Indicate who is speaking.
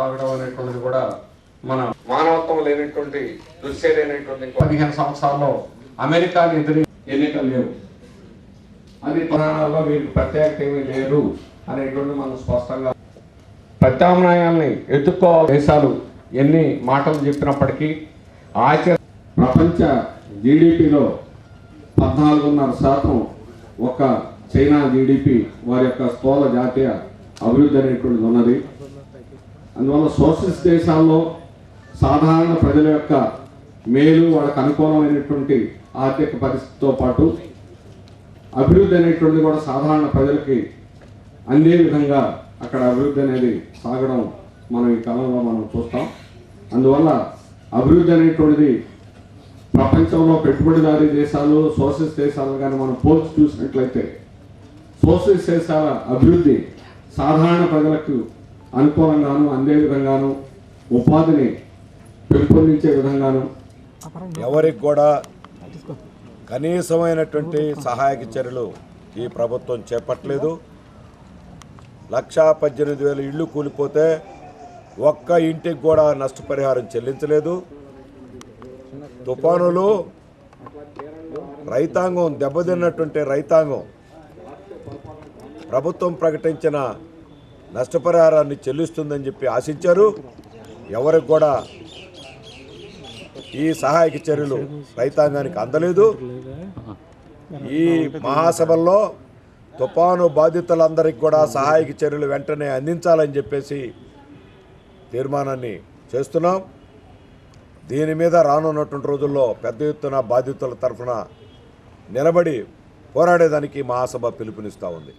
Speaker 1: సాగడం అనేటువంటిది కూడా మన మానవత్వం లేనటువంటి దుశ్చర్యమైనటువంటి పదిహేను సంవత్సరాల్లో అమెరికాని ఎదిరి ఎన్నికలు లేవు. అది పురాణాల్లో వీరికి ప్రత్యేకత ఏమీ లేదు అనేటువంటి మనం స్పష్టంగా ప్రత్యామ్నాయాల్ని ఎత్తుకోవాలి దేశాలు ఎన్ని మాటలు చెప్పినప్పటికీ ఆచర ప్రపంచ జీడిపిలో పద్నాలుగున్నర శాతం ఒక చైనా జీడిపి వారి యొక్క స్థూల జాతీయ అభివృద్ధి అనేటువంటిది ఉన్నది. అందువల్ల సోషలిస్ట్ దేశాల్లో సాధారణ ప్రజల యొక్క మేలు వాళ్ళకు అనుకూలమైనటువంటి ఆర్థిక పరిస్థితితో పాటు అభివృద్ధి అనేటువంటిది కూడా సాధారణ ప్రజలకి అందే విధంగా అక్కడ అభివృద్ధి అనేది సాగడం మనం ఈ కాలంలో మనం చూస్తాం. అందువల్ల అభివృద్ధి అనేటువంటిది ప్రపంచంలో పెట్టుబడిదారీ దేశాలు సోషలిస్ట్ దేశాలు కానీ మనం పోల్చి చూసినట్లయితే సోషలిస్ట్ దేశాల అభివృద్ధి సాధారణ ప్రజలకు అనుకూలంగాను అందే విధంగాను ఉపాధిని పెంపొందించే విధంగాను.
Speaker 2: ఎవరికి కూడా కనీసమైనటువంటి సహాయక చర్యలు ఈ ప్రభుత్వం చేపట్టలేదు. లక్షా పద్దెనిమిది వేల ఇళ్ళు కూలిపోతే ఒక్క ఇంటికి కూడా నష్టపరిహారం చెల్లించలేదు. తుఫానులు రైతాంగం దెబ్బతిన్నటువంటి రైతాంగం ప్రభుత్వం ప్రకటించిన నష్టపరిహారాన్ని చెల్లిస్తుందని చెప్పి ఆశించారు. ఎవరికి కూడా ఈ సహాయక చర్యలు రైతాంగానికి అందలేదు. ఈ మహాసభల్లో తుఫాను బాధితులందరికీ కూడా సహాయక చర్యలు వెంటనే అందించాలని చెప్పేసి తీర్మానాన్ని చేస్తున్నాం. దీని మీద రానున్నటువంటి రోజుల్లో పెద్ద ఎత్తున బాధితుల తరఫున నిలబడి పోరాడేదానికి మహాసభ పిలుపునిస్తూ ఉంది.